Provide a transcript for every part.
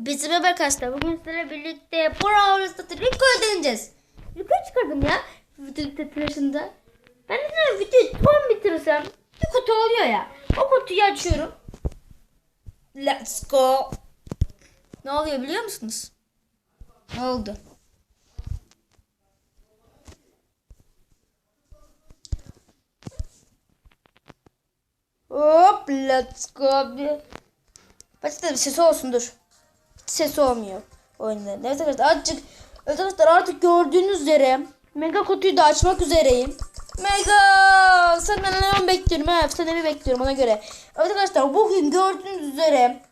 Bizim haber arkadaşlar bugün sizlerle birlikte Brawl Stars'ı Rico'yu deneyeceğiz. Rico'yu çıkardım ya video tıraşında. Ben de diyorum videoyu tam bitirirsem bir kutu oluyor ya. O kutuyu açıyorum. Let's go. Ne oluyor biliyor musunuz? Ne oldu? Hop let's go. Başta bir sesi olsun dur. Sesi olmuyor oyunların. Evet arkadaşlar azıcık evet arkadaşlar artık gördüğünüz üzere mega kutuyu da açmak üzereyim. Mega! Senden Leon bekliyorum. Ha, efsanevi bekliyorum ona göre. Arkadaşlar bugün gördüğünüz üzere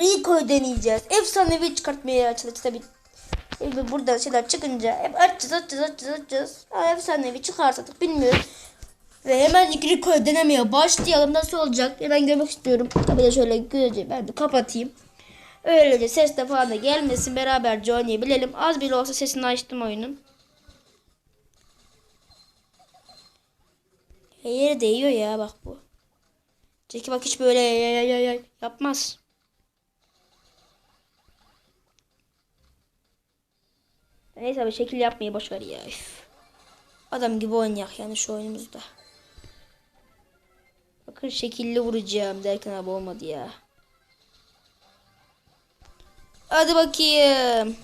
ilk oy deneyeceğiz. Efsanevi çıkartmaya çalışacağız tabii. Şimdi burada şeyler çıkınca hep açacağız açacağız açacağız açacağız. Ha, efsanevi çıkarsadık bilmiyorum. Ve hemen Rico'yu denemeye başlayalım. Nasıl olacak? Hemen görmek istiyorum. Tabii de şöyle gözü ben de kapatayım. Öylece ses de falan da gelmesin. Beraberce oynayabilelim. Az bile olsa sesini açtım oyunun. Yere değiyor ya bak bu. Jackie bak hiç böyle ya ya ya ya yapmaz. Neyse abi şekil yapmayı boş ver ya. Üf. Adam gibi oynayak yani şu oyunumuzda. Bakın şekilli vuracağım derken abi olmadı ya. Hadi bakayım.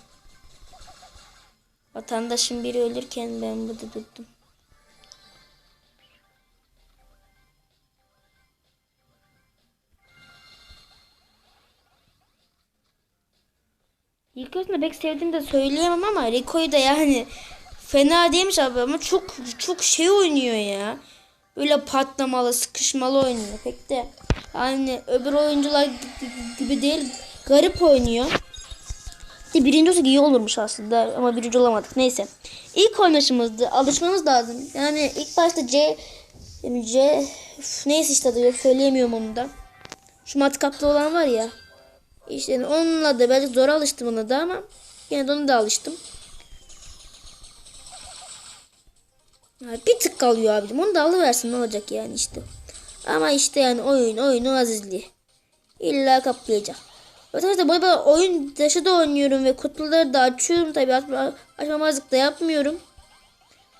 Vatandaşın biri ölürken ben burada durdum. İlk başta pek sevdiğimi de söyleyemem ama Rico'yu da yani fena değilmiş abi ama çok çok şey oynuyor ya. Böyle patlamalı, sıkışmalı oynuyor pek de. Yani öbür oyuncular gibi değil, garip oynuyor. De birinci olsak iyi olurmuş aslında ama birinci olamadık. Neyse. İlk oynayışımızdı. Alışmamız lazım. Yani ilk başta C C üf, neyse işte adı yok söyleyemiyorum onu da. Şu matkaplı olan var ya. İşte onunla da belki zor alıştım ona da ama yine de ona da alıştım. Bir tık kalıyor abicim. Onu da alıversin ne olacak yani işte. Ama işte yani oyun oyunun azizliği. İlla kaplayacak. Arkadaşlar bu arada oyun dışı da oynuyorum ve kutuları da açıyorum tabi açmamazlık da yapmıyorum.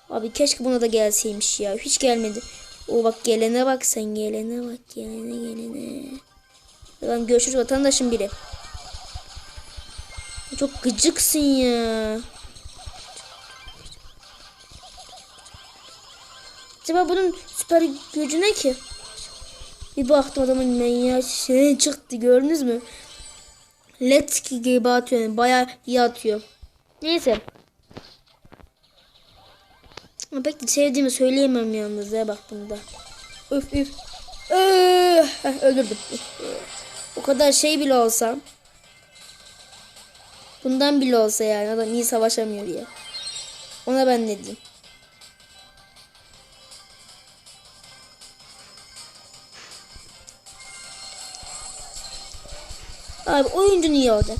Abi keşke buna da gelseymiş ya. Hiç gelmedi. O bak gelene bak sen gelene bak gelene gelene. Lan görüşürüz vatandaşım biri. Çok gıcıksın ya. Acaba bunun süper gücü ne ki? Bir baktım adamın ya şey çıktı gördünüz mü? Let's gibi atıyor yani bayağı iyi atıyor. Neyse. Ama pek de sevdiğimi söyleyemem yalnız ya bak bunda. Üf üf. Öh, heh, öldürdüm. O kadar şey bile olsa. Bundan bile olsa yani adam iyi savaşamıyor ya. Ona ben ne diyeyim. Abi oyuncun iyi olacak.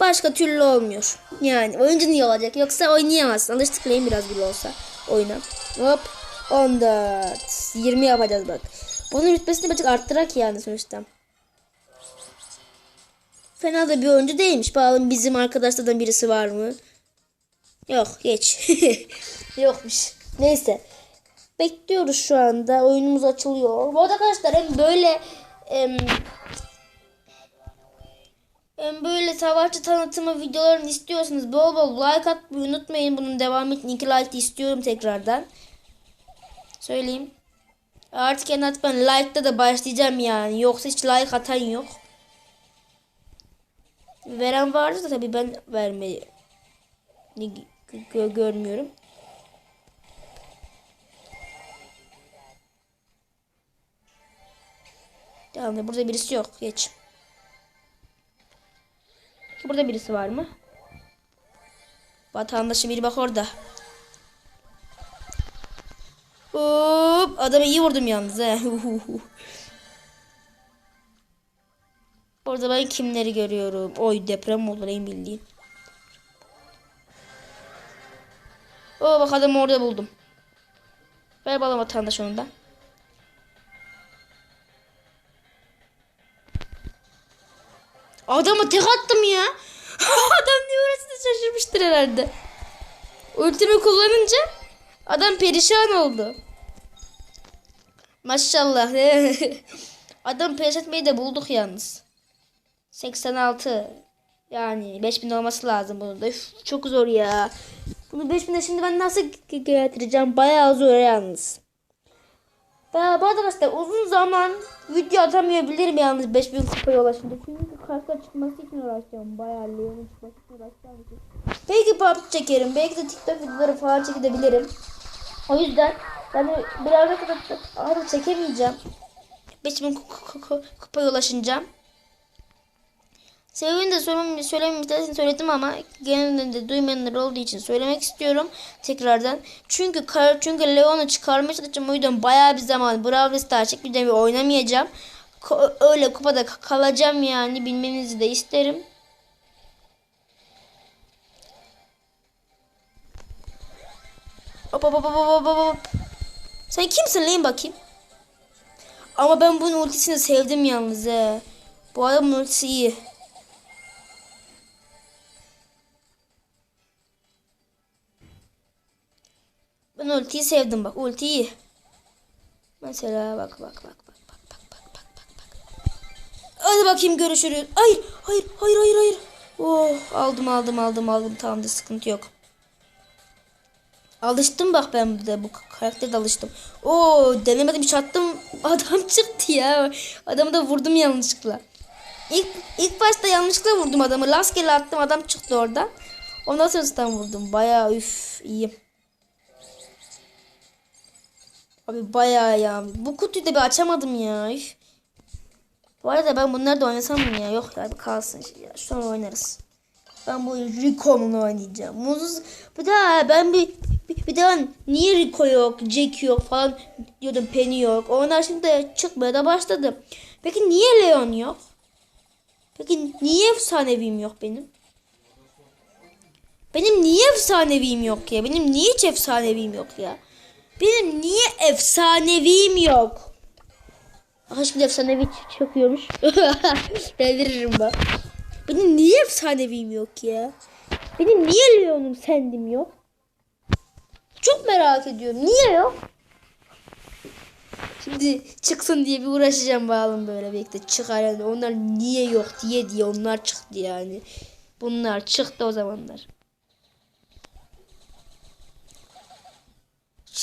Başka türlü olmuyor. Yani oyuncun iyi olacak. Yoksa oynayamazsın. Alıştıklayın biraz bile olsa oyuna. Hop. 14. 20 yapacağız bak. Onun rütbesini birazcık arttırak yani sonuçta. Fena da bir oyuncu değilmiş. Bakalım bizim arkadaşlardan birisi var mı? Yok geç. Yokmuş. Neyse. Bekliyoruz şu anda. Oyunumuz açılıyor. Bu arada arkadaşlar hem böyle em, hem böyle savaşçı tanıtımı videolarını istiyorsanız bol bol like atmayı unutmayın. Bunun devamı için 2 like istiyorum tekrardan. Söyleyeyim. Artık en artık ben like'da da başlayacağım yani. Yoksa hiç like atan yok. Veren vardı da tabii ben vermeyi gö görmüyorum. Tamam burada birisi yok. Geç. Burada birisi var mı? Vatandaşı biri bak orada. Hop, adamı iyi vurdum yalnız he. Orada ben kimleri görüyorum? Oy deprem olur en bildiğin. Oo bak adamı orada buldum. Ver bana vatandaş onu da. Adama tek attım ya. adam niye orasını şaşırmıştır herhalde. Ultimi kullanınca adam perişan oldu. Maşallah. adam perişan etmeyi de bulduk yalnız. 86. Yani 5000 olması lazım bunun da. Üf, çok zor ya. Bunu 5000'e şimdi ben nasıl ge- getireceğim? Bayağı zor yalnız. Bu arkadaşlar uzun zaman video atamayabilirim yalnız 5000 kupaya ulaşınca. Çünkü karşıya çıkması için uğraşacağım. Bayağı Leon'un çıkması için uğraşacağım. Belki PUBG çekerim. Belki de TikTok videoları falan çekebilirim. O yüzden de biraz da artık çekemeyeceğim. 5000 ku- ku- ku- kupaya ulaşınca. Sebebini de söylemem, söylemem istersen söyledim ama genelde de duymayanlar olduğu için söylemek istiyorum tekrardan. Çünkü çünkü Leon'u çıkarmaya çalışacağım o yüzden bayağı bir zaman Brawl Stars çekmeyeceğim ve oynamayacağım. Öyle kupada ka- kalacağım yani bilmenizi de isterim. Hop hop hop hop hop hop. Sen kimsin lan bakayım? Ama ben bunun ultisini sevdim yalnız he. Bu adamın ultisi iyi. Ben ultiyi sevdim bak ulti iyi. Mesela bak bak bak bak bak bak bak bak bak bak. Hadi bakayım görüşürüz. Hayır hayır hayır hayır hayır. Oh aldım aldım aldım aldım tamamdır sıkıntı yok. Alıştım bak ben de bu karakterde alıştım. Oo denemedim hiç attım. Adam çıktı ya. Adamı da vurdum yanlışlıkla. İlk, ilk başta yanlışlıkla vurdum adamı. Rastgele attım adam çıktı oradan. Ondan sonra vurdum. Bayağı üf iyiyim. Abi bayağı ya. Bu kutuyu da bir açamadım ya. Üf. Bu arada ben bunları da oynasam mı ya? Yok ya bir kalsın. Ya. Sonra oynarız. Ben bu Rico'nun oynayacağım. Muzuz. Bir daha ben bir, bir, bir daha niye Rico yok, Jack yok falan diyordum Penny yok. Onlar şimdi çıkmaya da başladı. Peki niye Leon yok? Peki niye efsaneviyim yok benim? Benim niye efsaneviyim yok ya? Benim niye hiç efsaneviyim yok ya? Benim niye efsaneviyim yok? Şimdi efsanevi ç- çıkıyormuş. Deliririm bak. Benim niye efsaneviyim yok ya? Benim niye Leon'um sendim yok? Çok merak ediyorum. Niye yok? Şimdi çıksın diye bir uğraşacağım bakalım böyle birlikte çıkar yani. Onlar niye yok diye diye onlar çıktı yani. Bunlar çıktı o zamanlar.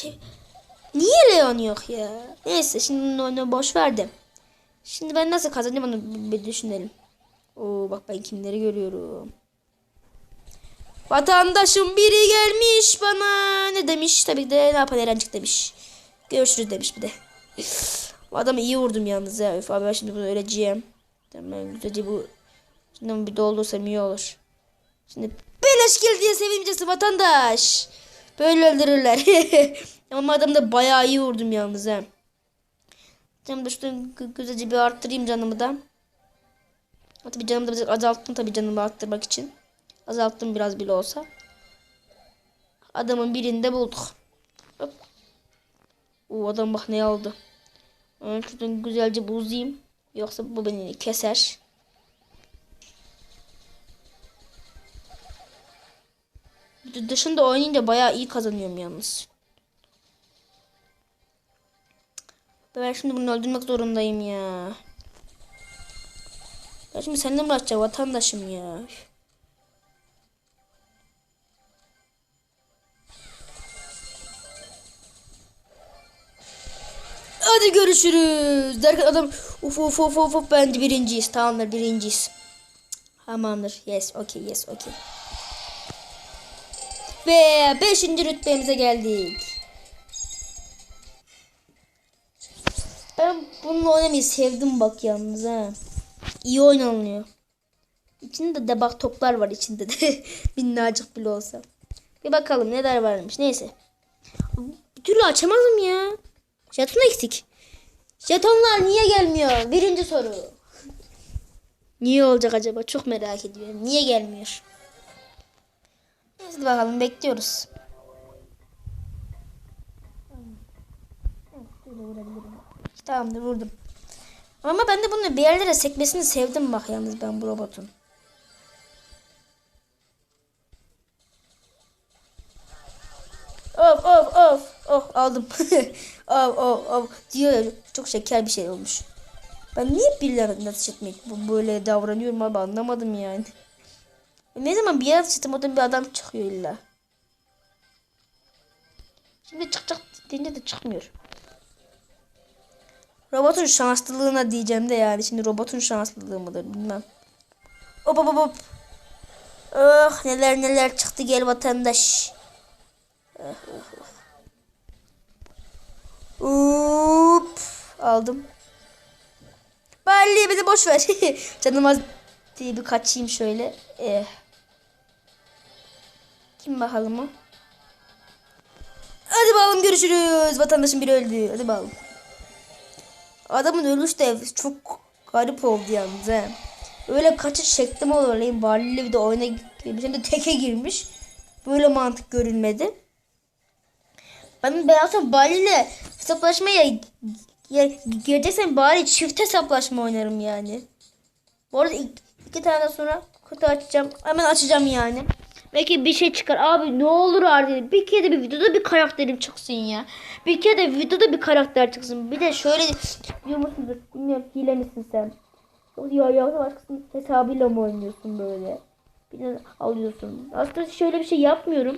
Şey, niye Leon yok ya? Neyse şimdi onu boş verdim. Şimdi ben nasıl kazanacağım onu bir- düşünelim. Oo bak ben kimleri görüyorum. Vatandaşım biri gelmiş bana. Ne demiş? Tabii de ne yapar Erencik demiş. Görüşürüz demiş bir de. Bu adamı iyi vurdum yalnız ya. Üf abi ben şimdi bunu öleceğim. Tamam güzelce bu. Şimdi bir doldursam iyi olur. Şimdi beleş gel diye sevincesi vatandaş. Böyle öldürürler. Ama adamı da bayağı iyi vurdum yalnız ha. Canım da şuradan gü- güzelce bir arttırayım canımı da. Tabii canımı da biraz azalttım tabii canımı arttırmak için. Azalttım biraz bile olsa. Adamın birini de bulduk. Hop. O adam bak ne aldı. Şuradan güzelce buzayım. Yoksa bu beni keser. Dışında oynayınca bayağı iyi kazanıyorum yalnız. Ben şimdi bunu öldürmek zorundayım ya. Ben şimdi seninle mi uğraşacağım vatandaşım ya. Hadi görüşürüz. Derken adam uf uf uf uf uf bence birinciyiz. Tamamdır birinciyiz. Tamamdır. Yes okay yes okay. Ve 5. rütbemize geldik. Ben bununla oynamayı sevdim bak yalnız ha. İyi oynanıyor. İçinde de bak toplar var içinde de. Minnacık bile olsa. Bir bakalım neler varmış. Neyse. Bir türlü açamadım ya. Jeton eksik. Jetonlar niye gelmiyor? Birinci soru. Niye olacak acaba? Çok merak ediyorum. Niye gelmiyor? Neyse bakalım bekliyoruz. Tamamdır vurdum. Ama ben de bunu bir yerlere sekmesini sevdim bak yalnız ben bu robotun. Of of of of aldım. of of of diyor ya, çok şeker bir şey olmuş. Ben niye birilerine ateş etmek böyle davranıyorum abi anlamadım yani. Ne zaman bir ateş ettim oradan bir adam çıkıyor illa. Şimdi çıkacak deyince de çıkmıyor. Robotun şanslılığına diyeceğim de yani. Şimdi robotun şanslılığı mıdır bilmem. Hop hop hop. Oh neler neler çıktı gel vatandaş. Oh, oh, oh. Hop. Aldım. Bari beni boş ver. Canım az diye bir kaçayım şöyle. Eh. Kim bakalım o? Hadi bakalım görüşürüz. Vatandaşın biri öldü. Hadi bakalım. Adamın ölüş de çok garip oldu yalnız he. Öyle kaçış şeklim olur. Barley bir de oyuna girmiş. Hem de teke girmiş. Böyle mantık görülmedi. Ben ben aslında Barley'le hesaplaşmaya ya, gireceksen bari çift hesaplaşma oynarım yani. Bu arada iki, iki tane sonra kutu açacağım. Hemen açacağım yani. Belki bir şey çıkar. Abi ne olur artık. Bir kere de bir videoda bir karakterim çıksın ya. Bir kere de videoda bir karakter çıksın. Bir de şöyle diyor musunuz? Bilmiyorum hile misin sen? Ya ya başkasının hesabıyla mı oynuyorsun böyle? Bir de alıyorsun. Aslında şöyle bir şey yapmıyorum.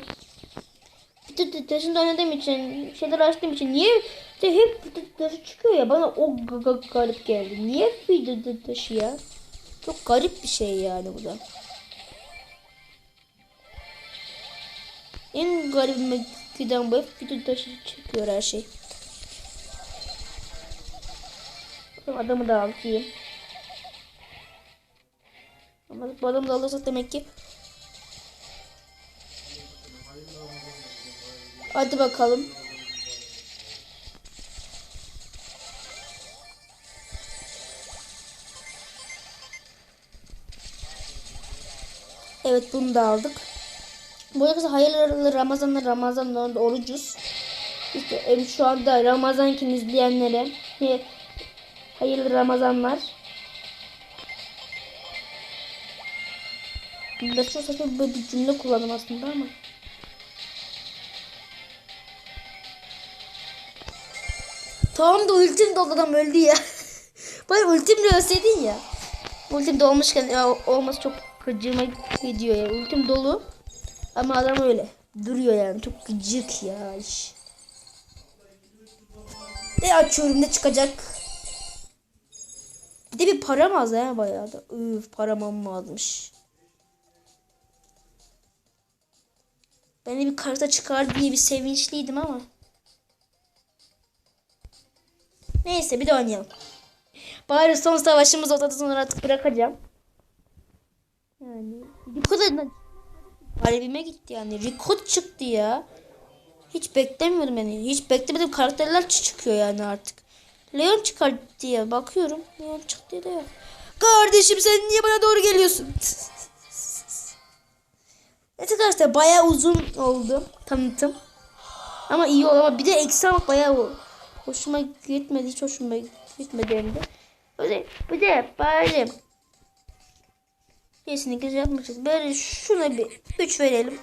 Taşında oynadığım için, şeyler açtığım için niye işte hep taşı çıkıyor ya bana o garip geldi. Niye video taşı ya? Çok garip bir şey yani bu da. En garibime giden bu hep video taşı çıkıyor her şey. Adamı da alayım. Ama bu adamı da alırsak demek ki Hadi bakalım. Evet bunu da aldık. Bu arada hayırlı Ramazan'la Ramazan'la orucuz. İşte şu anda Ramazan kim izleyenlere hayırlı Ramazanlar. Ben çok saçma böyle bir cümle kullandım aslında ama. Tamam da ultim doldu adam öldü ya. Bari ultimle ölseydin ya. Ultim dolmuşken ya, olması çok gıcığıma gidiyor ya. Ultim dolu. Ama adam öyle. Duruyor yani. Çok gıcık ya iş. Ne açıyorum ne çıkacak. Bir de bir param az ya bayağı da. Üf param amma azmış. Ben de bir karta çıkar diye bir sevinçliydim ama. Neyse bir de oynayalım. Bari son savaşımız olsa da sonra artık bırakacağım. Yani bu kadar da kalbime gitti yani. Rikot çıktı ya. Hiç beklemiyordum yani. Hiç beklemedim karakterler çı- çıkıyor yani artık. Leon çıkar diye bakıyorum. Leon çıktı da yok. Kardeşim sen niye bana doğru geliyorsun? Evet arkadaşlar bayağı uzun oldu tanıtım. Ama iyi oldu ama bir de eksi almak bayağı o- hoşuma gitmedi. Hiç hoşuma gitmedi hem de. Bir de bari kesinlikle yapmayacağız. Böyle şuna bir 3 verelim.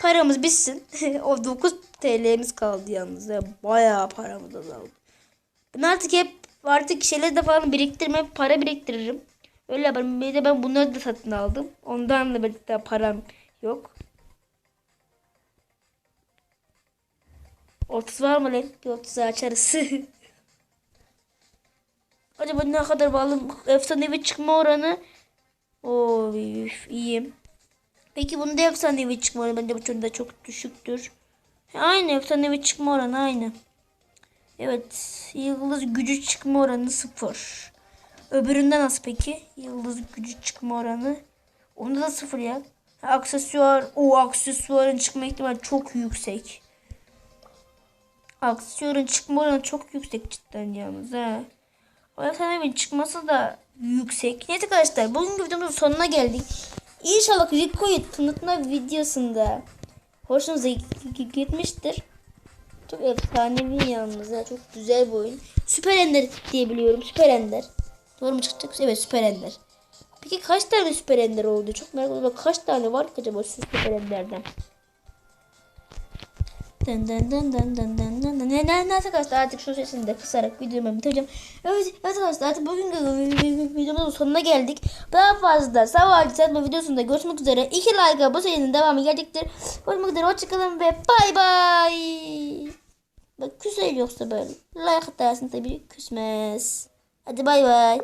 Paramız bitsin. o 9 TL'miz kaldı yalnız. Ya. Bayağı paramız azaldı. Ben artık hep artık şeyleri de falan biriktirme para biriktiririm. Öyle yaparım. Bir de ben bunları da satın aldım. Ondan da birlikte param yok. 30 var mı lan? Bir 30'u açarız. Acaba ne kadar bağlı efsanevi çıkma oranı? Oo üf, iyiyim. Peki bunda efsanevi çıkma oranı bence bu çoğunda çok düşüktür. Aynı efsanevi çıkma oranı aynı. Evet. Yıldız gücü çıkma oranı sıfır. Öbüründe nasıl peki? Yıldız gücü çıkma oranı. Onda da sıfır ya. Aksesuar. O aksesuarın çıkma ihtimali çok yüksek. Aksiyonun çıkma oranı çok yüksek cidden yalnız ha. O efsanevi çıkması da yüksek. Neyse arkadaşlar bugünkü videomuzun sonuna geldik. İnşallah Rico'yu tanıtma videosunda hoşunuza gitmiştir. Çok efsanevi yalnız ya. Çok güzel bir oyun. Süper Ender diye biliyorum. Süper Ender. Doğru mu çıkacak? Evet süper ender. Peki kaç tane süper ender oldu? Çok merak ediyorum. Kaç tane var ki acaba süper enderden? Dın dın dın dın dın dın dın dın. Ne, ne, neyse arkadaşlar artık şu sesini de kısarak videomu bitireceğim. Evet, arkadaşlar artık bugün videomuzun sonuna geldik. Daha fazla savaşçı satma videosunda görüşmek üzere. 2 like bu serinin devamı gelecektir. Görüşmek üzere hoşçakalın ve bay bay. Bak küsel yoksa böyle. Like atarsın tabii küsmez. Hadi bay bay.